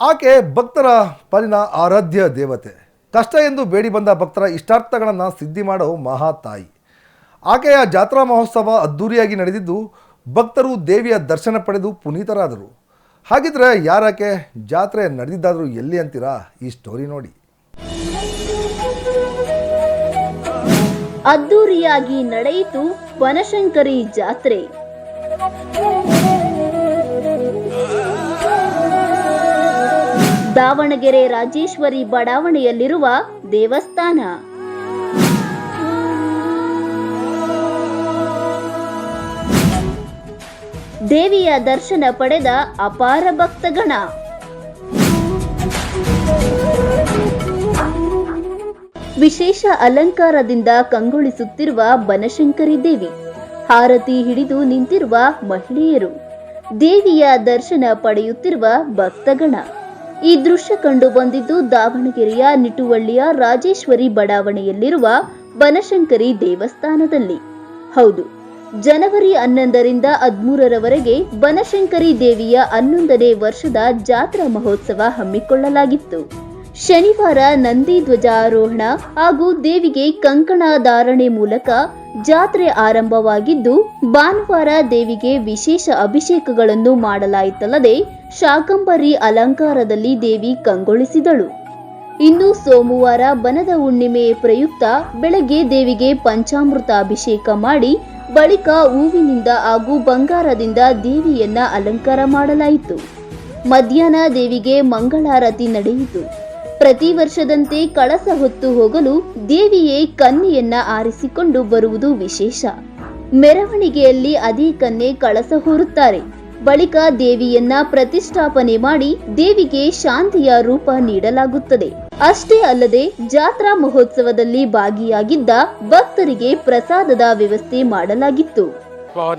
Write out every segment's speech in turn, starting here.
ಆಕೆ ಭಕ್ತರ ಪಾಲಿನ ಆರಾಧ್ಯ ದೇವತೆ. ಕಷ್ಟ ಎಂದು ಬೇಡಿ ಬಂದ ಭಕ್ತರ ಇಷ್ಟಾರ್ಥಗಳನ್ನು ಸಿದ್ಧಿ ಮಾಡೋ ಮಹಾತಾಯಿ ಆಕೆಯ ಜಾತ್ರಾ ಮಹೋತ್ಸವ ಅದ್ಧೂರಿಯಾಗಿ ನಡೆದಿದ್ದು ಭಕ್ತರು ದೇವಿಯ ದರ್ಶನ ಪಡೆದು ಪುನೀತರಾದರು. ಹಾಗಿದ್ರೆ ಯಾರಾಕೆ ಜಾತ್ರೆ ನಡೆದಿದ್ದಾದರೂ ಎಲ್ಲಿ ಅಂತೀರಾ ಈ ಸ್ಟೋರಿ ನೋಡಿ. ಅದ್ದೂರಿಯಾಗಿ ನಡೆಯಿತು ಬನಶಂಕರಿ ಜಾತ್ರೆ. ದಾವಣಗೆರೆ ರಾಜೇಶ್ವರಿ ಬಡಾವಣೆಯಲ್ಲಿರುವ ದೇವಸ್ಥಾನ. ದೇವಿಯ ದರ್ಶನ ಪಡೆದ ಅಪಾರ ಭಕ್ತಗಣ. ವಿಶೇಷ ಅಲಂಕಾರದಿಂದ ಕಂಗೊಳಿಸುತ್ತಿರುವ ಬನಶಂಕರಿ ದೇವಿ. ಹಾರತಿ ಹಿಡಿದು ನಿಂತಿರುವ ಮಹಿಳೆಯರು. ದೇವಿಯ ದರ್ಶನ ಪಡೆಯುತ್ತಿರುವ ಭಕ್ತಗಣ. ಈ ದೃಶ್ಯ ಕಂಡು ಬಂದಿದ್ದು ದಾವಣಗೆರೆಯ ನಿಟುವಳ್ಳಿಯ ರಾಜೇಶ್ವರಿ ಬಡಾವಣೆಯಲ್ಲಿರುವ ಬನಶಂಕರಿ ದೇವಸ್ಥಾನದಲ್ಲಿ. ಹೌದು, ಜನವರಿ ಹನ್ನೊಂದರಿಂದ ಹದಿಮೂರರವರೆಗೆ ಬನಶಂಕರಿ ದೇವಿಯ ಹನ್ನೊಂದನೇ ವರ್ಷದ ಜಾತ್ರಾ ಮಹೋತ್ಸವ ಹಮ್ಮಿಕೊಳ್ಳಲಾಗಿತ್ತು. ಶನಿವಾರ ನಂದಿ ಧ್ವಜಾರೋಹಣ ಹಾಗೂ ದೇವಿಗೆ ಕಂಕಣ ಧಾರಣೆ ಮೂಲಕ ಜಾತ್ರೆ ಆರಂಭವಾಗಿದ್ದು, ಭಾನುವಾರ ದೇವಿಗೆ ವಿಶೇಷ ಅಭಿಷೇಕಗಳನ್ನು ಮಾಡಲಾಯಿತಲ್ಲದೆ ಶಾಕಂಬರಿ ಅಲಂಕಾರದಲ್ಲಿ ದೇವಿ ಕಂಗೊಳಿಸಿದಳು. ಇನ್ನು ಸೋಮವಾರ ಬನದ ಹುಣ್ಣಿಮೆ ಪ್ರಯುಕ್ತ ಬೆಳಗ್ಗೆ ದೇವಿಗೆ ಪಂಚಾಮೃತ ಅಭಿಷೇಕ ಮಾಡಿ ಬಳಿಕ ಹೂವಿನಿಂದ ಹಾಗೂ ಬಂಗಾರದಿಂದ ದೇವಿಯನ್ನ ಅಲಂಕಾರ ಮಾಡಲಾಯಿತು. ಮಧ್ಯಾಹ್ನ ದೇವಿಗೆ ಮಂಗಳಾರತಿ ನಡೆಯಿತು. ಪ್ರತಿ ವರ್ಷದಂತೆ ಕಳಸ ಹೊತ್ತು ಹೋಗಲು ದೇವಿಯೇ ಕನ್ನೆಯನ್ನ ಆರಿಸಿಕೊಂಡು ಬರುವುದು ವಿಶೇಷ. ಮೆರವಣಿಗೆಯಲ್ಲಿ ಅದೇ ಕನ್ನೆ ಕಳಸ ಹೊರುತ್ತಾರೆ. ಬಳಿಕ ದೇವಿಯನ್ನ ಪ್ರತಿಷ್ಠಾಪನೆ ಮಾಡಿ ದೇವಿಗೆ ಶಾಂತಿಯ ರೂಪ ನೀಡಲಾಗುತ್ತದೆ. ಅಷ್ಟೇ ಅಲ್ಲದೆ ಜಾತ್ರಾ ಮಹೋತ್ಸವದಲ್ಲಿ ಭಾಗಿಯಾಗಿದ್ದ ಭಕ್ತರಿಗೆ ಪ್ರಸಾದದ ವ್ಯವಸ್ಥೆ ಮಾಡಲಾಗಿತ್ತು.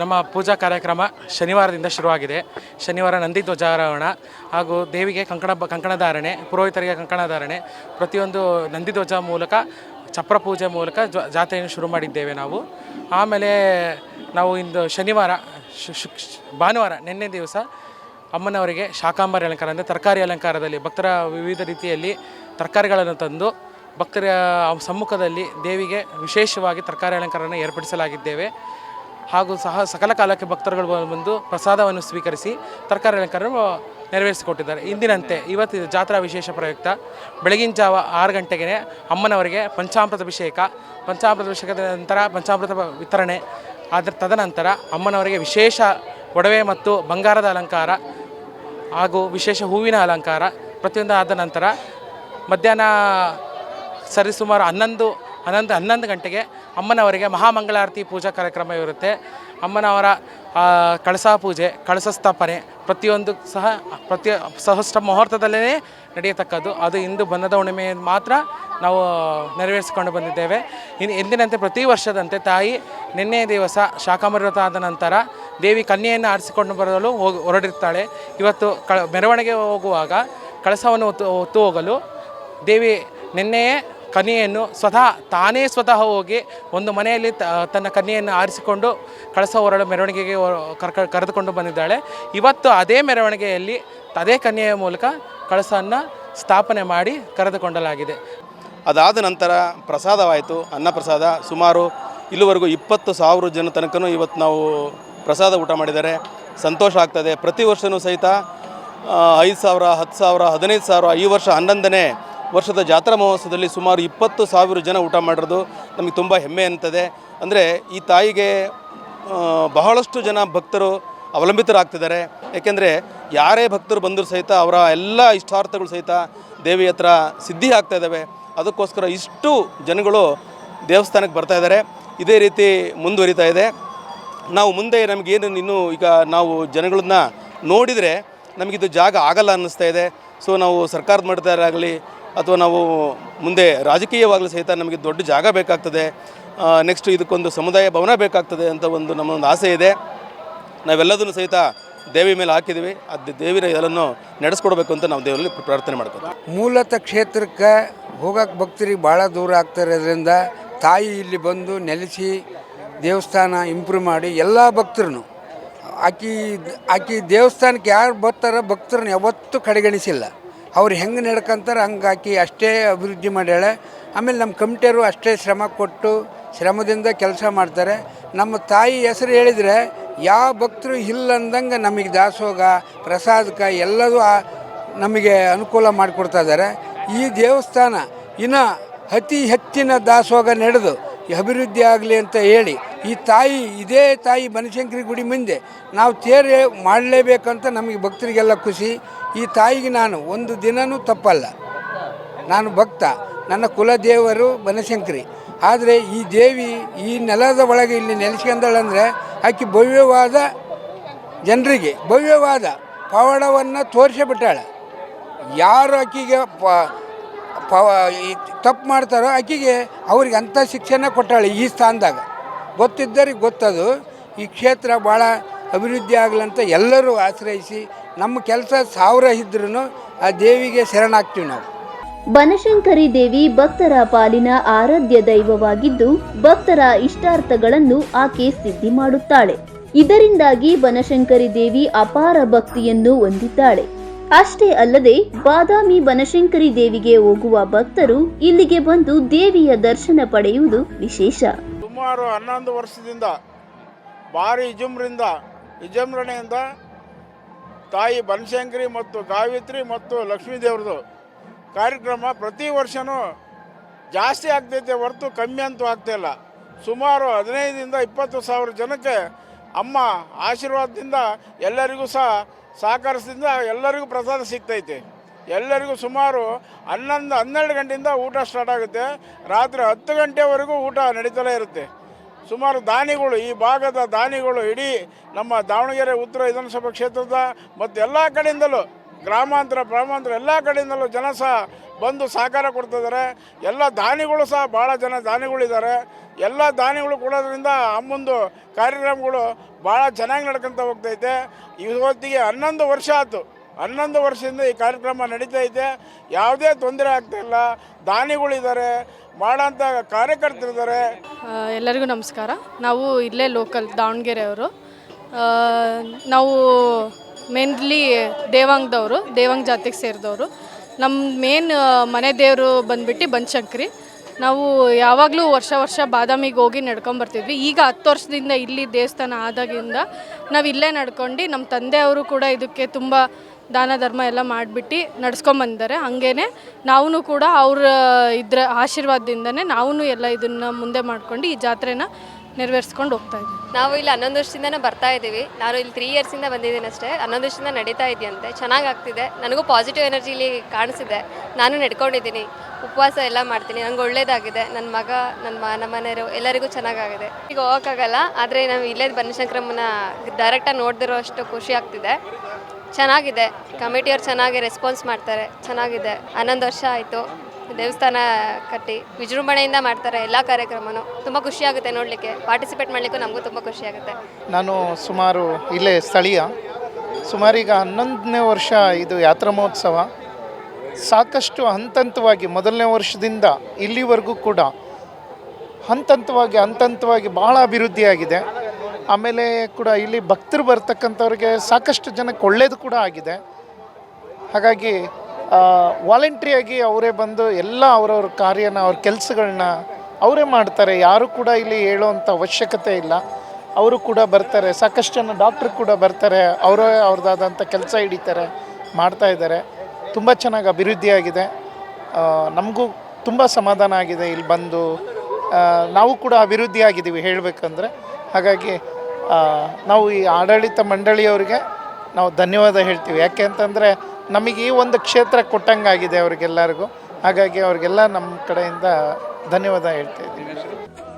ನಮ್ಮ ಪೂಜಾ ಕಾರ್ಯಕ್ರಮ ಶನಿವಾರದಿಂದ ಶುರುವಾಗಿದೆ. ಶನಿವಾರ ನಂದಿ ಧ್ವಜಾರೋಹಣ ಹಾಗೂ ದೇವಿಗೆ ಕಂಕಣ ಕಂಕಣಧಾರಣೆ ಪುರೋಹಿತರಿಗೆ ಕಂಕಣಧಾರಣೆ ಪ್ರತಿಯೊಂದು ನಂದಿ ಧ್ವಜ ಮೂಲಕ, ಚಪ್ರ ಪೂಜೆ ಮೂಲಕ ಜಾತ್ರೆಯನ್ನು ಶುರು ಮಾಡಿದ್ದೇವೆ ನಾವು. ಆಮೇಲೆ ನಾವು ಇಂದು ಶನಿವಾರ ಶು- ಶು- ಭಾನುವಾರ, ನಿನ್ನೆ ದಿವಸ ಅಮ್ಮನವರಿಗೆ ಶಾಕಾಂಬರಿ ಅಲಂಕಾರ ಅಂದರೆ ತರಕಾರಿ ಅಲಂಕಾರದಲ್ಲಿ ಭಕ್ತರ ವಿವಿಧ ರೀತಿಯಲ್ಲಿ ತರಕಾರಿಗಳನ್ನು ತಂದು ಭಕ್ತರ ಸಮ್ಮುಖದಲ್ಲಿ ದೇವಿಗೆ ವಿಶೇಷವಾಗಿ ತರಕಾರಿ ಅಲಂಕಾರವನ್ನು ಏರ್ಪಡಿಸಲಾಗಿದ್ದೇವೆ. ಹಾಗೂ ಸಹ ಸಕಲ ಕಾಲಕ್ಕೆ ಭಕ್ತರುಗಳು ಬಂದು ಪ್ರಸಾದವನ್ನು ಸ್ವೀಕರಿಸಿ ತರಕಾರಿ ಅಲಂಕಾರ ನೆರವೇರಿಸಿಕೊಟ್ಟಿದ್ದಾರೆ. ಇಂದಿನಂತೆ ಇವತ್ತು ಜಾತ್ರಾ ವಿಶೇಷ ಪ್ರಯುಕ್ತ ಬೆಳಗಿನ ಜಾವ ಆರು ಗಂಟೆಗೆ ಅಮ್ಮನವರಿಗೆ ಪಂಚಾಮೃತ ಅಭಿಷೇಕ, ಪಂಚಾಮೃತ ಅಭಿಷೇಕದ ನಂತರ ಪಂಚಾಮೃತ ವಿತರಣೆ ಅದರ ತದನಂತರ ಅಮ್ಮನವರಿಗೆ ವಿಶೇಷ ಒಡವೆ ಮತ್ತು ಬಂಗಾರದ ಅಲಂಕಾರ ಹಾಗೂ ವಿಶೇಷ ಹೂವಿನ ಅಲಂಕಾರ. ಪ್ರತಿಯೊಂದು ಆದ ನಂತರ ಮಧ್ಯಾಹ್ನ ಸರಿಸುಮಾರು ಹನ್ನೊಂದು ಹನ್ನೊಂದು ಹನ್ನೊಂದು ಗಂಟೆಗೆ ಅಮ್ಮನವರಿಗೆ ಮಹಾಮಂಗಳಾರತಿ ಪೂಜಾ ಕಾರ್ಯಕ್ರಮ ಇರುತ್ತೆ. ಅಮ್ಮನವರ ಕಳಸ ಪೂಜೆ, ಕಳಸ ಸ್ಥಾಪನೆ ಪ್ರತಿಯೊಂದು ಸಹ ಪ್ರತಿ ಸಹಸ್ರ ಮುಹೂರ್ತದಲ್ಲೇ ನಡೆಯತಕ್ಕದ್ದು. ಅದು ಇಂದು ಬಣ್ಣದ ಹುಣ್ಣಿಮೆ ಮಾತ್ರ ನಾವು ನೆರವೇರಿಸಿಕೊಂಡು ಬಂದಿದ್ದೇವೆ. ಇನ್ನು ಎಂದಿನಂತೆ ಪ್ರತಿ ವರ್ಷದಂತೆ ತಾಯಿ ನಿನ್ನೆ ದಿವಸ ಶಾಖಾಮೃತ ಆದ ನಂತರ ದೇವಿ ಕನ್ಯೆಯನ್ನು ಆರಿಸಿಕೊಂಡು ಬರಲು ಹೋಗಿ, ಹೊರಡಿರ್ತಾಳೆ. ಇವತ್ತು ಕ ಮೆರವಣಿಗೆ ಹೋಗುವಾಗ ಕಳಸವನ್ನು ಹೊತ್ತು ಹೊತ್ತು ಹೋಗಲು ದೇವಿ ನಿನ್ನೆಯೇ ಕನ್ಯೆಯನ್ನು ಸ್ವತಃ, ತಾನೇ ಸ್ವತಃ ಹೋಗಿ ಒಂದು ಮನೆಯಲ್ಲಿ ತನ್ನ ಕನ್ಯೆಯನ್ನು ಆರಿಸಿಕೊಂಡು ಕಳಸ ಹೊರಡು ಮೆರವಣಿಗೆಗೆ ಕರ್ಕ ಕರೆದುಕೊಂಡು ಬಂದಿದ್ದಾಳೆ. ಇವತ್ತು ಅದೇ ಮೆರವಣಿಗೆಯಲ್ಲಿ ಅದೇ ಕನ್ಯೆಯ ಮೂಲಕ ಕಳಸವನ್ನು ಸ್ಥಾಪನೆ ಮಾಡಿ ಕರೆದುಕೊಂಡಲಾಗಿದೆ. ಅದಾದ ನಂತರ ಪ್ರಸಾದವಾಯಿತು, ಅನ್ನಪ್ರಸಾದ. ಸುಮಾರು ಇಲ್ಲಿವರೆಗೂ ಇಪ್ಪತ್ತು ಸಾವಿರ ಜನ ತನಕನೂ ಇವತ್ತು ನಾವು ಪ್ರಸಾದ ಊಟ ಮಾಡಿದ್ದಾರೆ. ಸಂತೋಷ ಆಗ್ತದೆ. ಪ್ರತಿ ವರ್ಷವೂ ಸಹಿತ ಐದು ಸಾವಿರ, ಹತ್ತು ಸಾವಿರ, ಹದಿನೈದು ಸಾವಿರ, ಈ ವರ್ಷ ಹನ್ನೊಂದನೇ ವರ್ಷದ ಜಾತ್ರಾ ಮಹೋತ್ಸವದಲ್ಲಿ ಸುಮಾರು ಇಪ್ಪತ್ತು ಸಾವಿರ ಜನ ಊಟ ಮಾಡಿರೋದು ನಮಗೆ ತುಂಬ ಹೆಮ್ಮೆ ಅಂತದೆ ಅಂದರೆ ಈ ತಾಯಿಗೆ ಬಹಳಷ್ಟು ಜನ ಭಕ್ತರು ಅವಲಂಬಿತರಾಗ್ತಿದ್ದಾರೆ. ಏಕೆಂದರೆ ಯಾರೇ ಭಕ್ತರು ಬಂದರೂ ಸಹಿತ ಅವರ ಎಲ್ಲ ಇಷ್ಟಾರ್ಥಗಳು ಸಹಿತ ದೇವಿ ಹತ್ರ ಸಿದ್ಧಿ ಆಗ್ತಾ ಇದ್ದಾವೆ. ಅದಕ್ಕೋಸ್ಕರ ಇಷ್ಟು ಜನಗಳು ದೇವಸ್ಥಾನಕ್ಕೆ ಬರ್ತಾ ಇದ್ದಾರೆ. ಇದೇ ರೀತಿ ಮುಂದುವರಿತಾ ಇದೆ. ನಾವು ಮುಂದೆ ನಮಗೇನು ಇನ್ನೂ ಈಗ ನಾವು ಜನಗಳನ್ನ ನೋಡಿದರೆ ನಮಗಿದು ಜಾಗ ಆಗಲ್ಲ ಅನ್ನಿಸ್ತಾ ಇದೆ. ಸೊ ನಾವು ಸರ್ಕಾರದ ಮಟ್ಟದಾಗಲಿ ಅಥವಾ ನಾವು ಮುಂದೆ ರಾಜಕೀಯವಾಗಲಿ ಸಹಿತ ನಮಗೆ ದೊಡ್ಡ ಜಾಗ ಬೇಕಾಗ್ತದೆ. ನೆಕ್ಸ್ಟ್ ಇದಕ್ಕೊಂದು ಸಮುದಾಯ ಭವನ ಬೇಕಾಗ್ತದೆ ಅಂತ ಒಂದು ನಮ್ಮೊಂದು ಆಸೆ ಇದೆ. ನಾವೆಲ್ಲದನ್ನು ಸಹಿತ ದೇವಿ ಮೇಲೆ ಹಾಕಿದ್ದೀವಿ. ಅದು ದೇವಿನ ಇದನ್ನು ನಡೆಸ್ಕೊಡ್ಬೇಕು ಅಂತ ನಾವು ದೇವರಲ್ಲಿ ಪ್ರಾರ್ಥನೆ ಮಾಡ್ಕೊತೀವಿ. ಮೂಲತಃ ಕ್ಷೇತ್ರಕ್ಕೆ ಹೋಗಕ್ಕೆ ಭಕ್ತರಿಗೆ ಭಾಳ ದೂರ ಆಗ್ತಾ ಇರೋದ್ರಿಂದ ತಾಯಿ ಇಲ್ಲಿ ಬಂದು ನೆಲೆಸಿ ದೇವಸ್ಥಾನ ಇಂಪ್ರೂವ್ ಮಾಡಿ ಎಲ್ಲ ಭಕ್ತರು ಆಕಿ ಆಕಿ ದೇವಸ್ಥಾನಕ್ಕೆ ಯಾರು ಬರ್ತಾರೋ ಭಕ್ತರನ್ನ ಯಾವತ್ತೂ ಕಡೆಗಣಿಸಿಲ್ಲ. ಅವ್ರು ಹೆಂಗೆ ನಡ್ಕೊಂತಾರೆ ಹಂಗೆ ಆಕಿ ಅಷ್ಟೇ ಅಭಿವೃದ್ಧಿ ಮಾಡ್ಯಾಳೆ. ಆಮೇಲೆ ನಮ್ಮ ಕಮಿಟಿಯವರು ಅಷ್ಟೇ ಶ್ರಮ ಕೊಟ್ಟು, ಶ್ರಮದಿಂದ ಕೆಲಸ ಮಾಡ್ತಾರೆ. ನಮ್ಮ ತಾಯಿ ಹೆಸರು ಹೇಳಿದರೆ ಯಾವ ಭಕ್ತರು ಇಲ್ಲಂದಂಗೆ ನಮಗೆ ದಾಸೋಗ, ಪ್ರಸಾದಕ ಎಲ್ಲದೂ ನಮಗೆ ಅನುಕೂಲ ಮಾಡಿಕೊಡ್ತಾ ಇದ್ದಾರೆ. ಈ ದೇವಸ್ಥಾನ ಇನ್ನು ಅತಿ ಹೆಚ್ಚಿನ ದಾಸೋಗ ನಡೆದು ಅಭಿವೃದ್ಧಿ ಆಗಲಿ ಅಂತ ಹೇಳಿ ಈ ತಾಯಿ, ಇದೇ ತಾಯಿ ಬನಶಂಕರಿ ಗುಡಿ ಮುಂದೆ ನಾವು ತೇರೆ ಮಾಡಲೇಬೇಕಂತ ನಮಗೆ ಭಕ್ತರಿಗೆಲ್ಲ ಖುಷಿ. ಈ ತಾಯಿಗೆ ನಾನು ಒಂದು ದಿನವೂ ತಪ್ಪಲ್ಲ. ನಾನು ಭಕ್ತ, ನನ್ನ ಕುಲದೇವರು ಬನಶಂಕರಿ. ಆದರೆ ಈ ದೇವಿ ಈ ನೆಲದ ಒಳಗೆ ಇಲ್ಲಿ ನೆಲೆಸ್ಕೊಂಡಳಂದರೆ ಆಕೆ ಭವ್ಯವಾದ ಜನರಿಗೆ, ಭವ್ಯವಾದ ಪವಾಡವನ್ನು ತೋರಿಸಿಬಿಟ್ಟಾಳೆ. ಯಾರು ಆಕೆಗೆ ಪ ಪ, ಈ ತಪ್ಪು ಮಾಡ್ತಾರೋ ಆಕೆಗೆ ಅವ್ರಿಗೆ ಅಂಥ ಶಿಕ್ಷಣ ಕೊಟ್ಟಾಳೆ ಈ ಸ್ಥಾನದಾಗ. ಗೊತ್ತಿದ್ದರಿಗೆ ಗೊತ್ತದು, ಈ ಕ್ಷೇತ್ರ ಭಾಳ ಅಭಿವೃದ್ಧಿ ಆಗಲಂತ ಎಲ್ಲರೂ ಆಶ್ರಯಿಸಿ ನಮ್ಮ ಕೆಲಸ ಸಾವಿರ ಇದ್ರೂ ಆ ದೇವಿಗೆ ಶರಣಾಗ್ತೀವಿ ನಾವು. ಬನಶಂಕರಿ ದೇವಿ ಭಕ್ತರ ಪಾಲಿನ ಆರಾಧ್ಯ ದೈವವಾಗಿದ್ದು ಭಕ್ತರ ಇಷ್ಟಾರ್ಥಗಳನ್ನು ಆಕೆ ಸಿದ್ಧಿ ಮಾಡುತ್ತಾಳೆ. ಇದರಿಂದಾಗಿ ಬನಶಂಕರಿ ದೇವಿ ಅಪಾರ ಭಕ್ತಿಯನ್ನು ಹೊಂದಿದ್ದಾಳೆ. ಅಷ್ಟೇ ಅಲ್ಲದೆ ಬಾದಾಮಿ ಬನಶಂಕರಿ ದೇವಿಗೆ ಹೋಗುವ ಭಕ್ತರು ಇಲ್ಲಿಗೆ ಬಂದು ದೇವಿಯ ದರ್ಶನ ಪಡೆಯುವುದು ವಿಶೇಷ. ಸುಮಾರು ಹನ್ನೊಂದು ವರ್ಷದಿಂದ, ಭಾರಿ ಇಜುಮ್ರಿಂದ ಇಜುಮ್ರಣೆಯಿಂದ ತಾಯಿ ಬನಶಂಕರಿ ಮತ್ತು ಗಾಯತ್ರಿ ಮತ್ತು ಲಕ್ಷ್ಮೀ ದೇವ್ರದ್ದು ಕಾರ್ಯಕ್ರಮ ಪ್ರತಿ ವರ್ಷವೂ ಜಾಸ್ತಿ ಆಗ್ತೈತೆ, ಹೊರತು ಕಮ್ಮಿ ಅಂತೂ ಆಗ್ತಾಯಿಲ್ಲ ಸುಮಾರು ಹದಿನೈದರಿಂದ ಇಪ್ಪತ್ತು ಸಾವಿರ ಜನಕ್ಕೆ ಅಮ್ಮ ಆಶೀರ್ವಾದದಿಂದ ಎಲ್ಲರಿಗೂ ಸಹ ಸಹಕರಿಸಿದಿಂದ ಎಲ್ಲರಿಗೂ ಪ್ರಸಾದ ಸಿಗ್ತೈತೆ. ಎಲ್ಲರಿಗೂ ಸುಮಾರು ಹನ್ನೊಂದು, ಹನ್ನೆರಡು ಗಂಟೆಯಿಂದ ಊಟ ಸ್ಟಾರ್ಟ್ ಆಗುತ್ತೆ. ರಾತ್ರಿ ಹತ್ತು ಗಂಟೆವರೆಗೂ ಊಟ ನಡೀತಲೇ ಇರುತ್ತೆ. ಸುಮಾರು ದಾನಿಗಳು, ಈ ಭಾಗದ ದಾನಿಗಳು ಇಡೀ ನಮ್ಮ ದಾವಣಗೆರೆ ಉತ್ತರ ವಿಧಾನಸಭಾ ಕ್ಷೇತ್ರದ ಮತ್ತು ಎಲ್ಲ ಕಡೆಯಿಂದಲೂ ಗ್ರಾಮಾಂತರ ಗ್ರಾಮಾಂತರ ಎಲ್ಲ ಕಡೆಯಿಂದಲೂ ಜನ ಸಹ ಬಂದು ಸಹಕಾರ ಕೊಡ್ತಿದ್ದಾರೆ ಎಲ್ಲ ದಾನಿಗಳು ಸಹ ಭಾಳ ಜನ ದಾನಿಗಳಿದ್ದಾರೆ. ಎಲ್ಲ ದಾನಿಗಳು ಕೊಡೋದ್ರಿಂದ ಅಮ್ಮಂದು ಕಾರ್ಯಕ್ರಮಗಳು ಭಾಳ ಚೆನ್ನಾಗಿ ನಡ್ಕೊತ ಹೋಗ್ತೈತೆ. ಇವತ್ತಿಗೆ ಹನ್ನೊಂದು ವರ್ಷ ಆಯ್ತು. ಹನ್ನೊಂದು ವರ್ಷದಿಂದ ಈ ಕಾರ್ಯಕ್ರಮ ನಡೀತಾ ಇದೆ. ಯಾವುದೇ ತೊಂದರೆ ಆಗ್ತಾ ಇಲ್ಲ. ದಾನಿಗಳಿದ್ದಾರೆ. ಮಾಡೋಂಥ ಕಾರ್ಯಕರ್ತರಿದ್ದಾರೆ ಎಲ್ಲರಿಗೂ ನಮಸ್ಕಾರ. ನಾವು ಇಲ್ಲೇ ಲೋಕಲ್ ದಾವಣಗೆರೆಯವರು. ನಾವು ಮೇನ್ಲಿ ದೇವಾಂಗದವರು, ದೇವಾಂಗ್ ಜಾತಿಗೆ ಸೇರಿದವರು. ನಮ್ಮ ಮೇನ್ ಮನೆ ದೇವರು ಬಂದ್ಬಿಟ್ಟು ಬನಶಂಕರಿ. ನಾವು ಯಾವಾಗಲೂ ವರ್ಷ ವರ್ಷ ಬಾದಾಮಿಗೆ ಹೋಗಿ ನಡ್ಕೊಂಬರ್ತಿದ್ವಿ. ಈಗ ಹತ್ತು ವರ್ಷದಿಂದ ಇಲ್ಲಿ ದೇವಸ್ಥಾನ ಆದಾಗಿಂದ ನಾವು ಇಲ್ಲೇ ನಡ್ಕೊಂಡು ನಮ್ಮ ತಂದೆಯವರು ಕೂಡ ಇದಕ್ಕೆ ತುಂಬ ದಾನ ಧರ್ಮ ಎಲ್ಲ ಮಾಡಿಬಿಟ್ಟು ನಡ್ಸ್ಕೊಂಬಂದಿದ್ದಾರೆ. ಹಂಗೇ ನಾವು ಕೂಡ ಅವ್ರ ಇದ್ರ ಆಶೀರ್ವಾದದಿಂದನೇ ನಾವೂ ಎಲ್ಲ ಇದನ್ನು ಮುಂದೆ ಮಾಡ್ಕೊಂಡು ಈ ಜಾತ್ರೆನ ನೆರವೇರಿಸ್ಕೊಂಡು ಹೋಗ್ತಾ ಇದ್ದೀವಿ ನಾವು ಇಲ್ಲಿ ಹನ್ನೊಂದು ವರ್ಷದಿಂದನೇ ಬರ್ತಾ ಇದ್ದೀವಿ. ನಾನು ಇಲ್ಲಿ ತ್ರೀ ಇಯರ್ಸಿಂದ ಬಂದಿದ್ದೀನಿ ಅಷ್ಟೇ. ಹನ್ನೊಂದು ವರ್ಷದಿಂದ ನಡೀತಾ ಇದೆಯಂತೆ. ಚೆನ್ನಾಗಿ ಆಗ್ತಿದೆ. ನನಗೂ ಪಾಸಿಟಿವ್ ಎನರ್ಜಿ ಇಲ್ಲಿ ಕಾಣಿಸಿದೆ. ನಾನು ನಡ್ಕೊಂಡಿದ್ದೀನಿ. ಉಪವಾಸ ಎಲ್ಲ ಮಾಡ್ತೀನಿ. ನಂಗೆ ಒಳ್ಳೇದಾಗಿದೆ. ನನ್ನ ಮಗ ನನ್ನ ಮ, ನಮ್ಮ ಮನೆಯವರು ಎಲ್ಲರಿಗೂ ಚೆನ್ನಾಗಾಗಿದೆ. ಈಗ ಹೋಗೋಕ್ಕಾಗಲ್ಲ ಆದರೆ ನಾವು ಇಲ್ಲೇ ಬನಶಂಕರಮ್ಮನ ಡೈರೆಕ್ಟಾಗಿ ನೋಡ್ದಿರೋ ಅಷ್ಟು ಖುಷಿ ಆಗ್ತಿದೆ. ಚೆನ್ನಾಗಿದೆ. ಕಮಿಟಿಯವ್ರು ಚೆನ್ನಾಗಿ ರೆಸ್ಪಾನ್ಸ್ ಮಾಡ್ತಾರೆ. ಚೆನ್ನಾಗಿದೆ. ಹನ್ನೊಂದು ವರ್ಷ ಆಯಿತು. ದೇವಸ್ಥಾನ ಕಟ್ಟಿ ವಿಜೃಂಭಣೆಯಿಂದ ಮಾಡ್ತಾರೆ ಎಲ್ಲ ಕಾರ್ಯಕ್ರಮನೂ. ತುಂಬ ಖುಷಿಯಾಗುತ್ತೆ ನೋಡಲಿಕ್ಕೆ. ಪಾರ್ಟಿಸಿಪೇಟ್ ಮಾಡಲಿಕ್ಕೂ ನಮಗೂ ತುಂಬ ಖುಷಿಯಾಗುತ್ತೆ. ನಾನು ಸುಮಾರು ಇಲ್ಲೇ ಸ್ಥಳೀಯ. ಸುಮಾರೀಗ ಹನ್ನೊಂದನೇ ವರ್ಷ ಇದು ಯಾತ್ರಾ ಮಹೋತ್ಸವ. ಸಾಕಷ್ಟು ಹಂತಂತವಾಗಿ ಮೊದಲನೇ ವರ್ಷದಿಂದ ಇಲ್ಲಿವರೆಗೂ ಕೂಡ ಹಂತಂತವಾಗಿ ಹಂತಂತವಾಗಿ ಬಹಳ ಅಭಿವೃದ್ಧಿಯಾಗಿದೆ ಆಮೇಲೆ ಕೂಡ ಇಲ್ಲಿ ಭಕ್ತರು ಬರ್ತಕ್ಕಂಥವ್ರಿಗೆ ಸಾಕಷ್ಟು ಜನಕ್ಕೆ ಒಳ್ಳೆಯದು ಕೂಡ ಆಗಿದೆ. ಹಾಗಾಗಿ ವಾಲಂಟ್ರಿಯಾಗಿ ಅವರೇ ಬಂದು ಎಲ್ಲ ಅವರವ್ರ ಕಾರ್ಯನ, ಅವ್ರ ಕೆಲಸಗಳನ್ನ ಅವರೇ ಮಾಡ್ತಾರೆ. ಯಾರು ಕೂಡ ಇಲ್ಲಿ ಹೇಳುವಂಥ ಅವಶ್ಯಕತೆ ಇಲ್ಲ. ಅವರು ಕೂಡ ಬರ್ತಾರೆ. ಸಾಕಷ್ಟು ಜನ ಡಾಕ್ಟ್ರು ಕೂಡ ಬರ್ತಾರೆ. ಅವರೇ ಅವ್ರದ್ದಾದಂಥ ಕೆಲಸ ಹಿಡಿತಾರೆ, ಮಾಡ್ತಾ ಇದ್ದಾರೆ. ತುಂಬ ಚೆನ್ನಾಗಿ ಅಭಿವೃದ್ಧಿಯಾಗಿದೆ ಆಗಿದೆ. ನಮಗೂ ತುಂಬ ಸಮಾಧಾನ ಆಗಿದೆ ಇಲ್ಲಿ ಬಂದು. ನಾವು ಕೂಡ ಅಭಿವೃದ್ಧಿ ಆಗಿದ್ದೀವಿ ಹೇಳಬೇಕಂದ್ರೆ. ಹಾಗಾಗಿ ನಾವು ಈ ಆಡಳಿತ ಮಂಡಳಿಯವರಿಗೆ ನಾವು ಧನ್ಯವಾದ ಹೇಳ್ತೀವಿ. ಯಾಕೆ ಅಂತಂದರೆ ನಮಗೆ ಈ ಒಂದು ಕ್ಷೇತ್ರ ಕೊಟ್ಟಂಗಾಗಿದೆ ಅವ್ರಿಗೆಲ್ಲರಿಗೂ. ಹಾಗಾಗಿ ಅವ್ರಿಗೆಲ್ಲ ನಮ್ಮ ಕಡೆಯಿಂದ ಧನ್ಯವಾದ ಹೇಳ್ತಾ ಇದ್ದೀವಿ.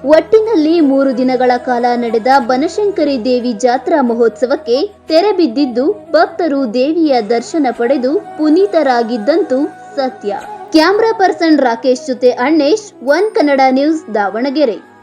ಒಟ್ಟಿನಲ್ಲಿ ಮೂರು ದಿನಗಳ ಕಾಲ ನಡೆದ ಬನಶಂಕರಿ ದೇವಿ ಜಾತ್ರಾ ಮಹೋತ್ಸವಕ್ಕೆ ತೆರೆ ಬಿದ್ದಿದ್ದು ಭಕ್ತರು ದೇವಿಯ ದರ್ಶನ ಪಡೆದು ಪುನೀತರಾಗಿದ್ದಂತೂ ಸತ್ಯ. ಕ್ಯಾಮ್ರಾ ಪರ್ಸನ್ ರಾಕೇಶ್ ಜೊತೆ ಅಣ್ಣೇಶ್, ಒನ್ ಕನ್ನಡ ನ್ಯೂಸ್ ದಾವಣಗೆರೆ.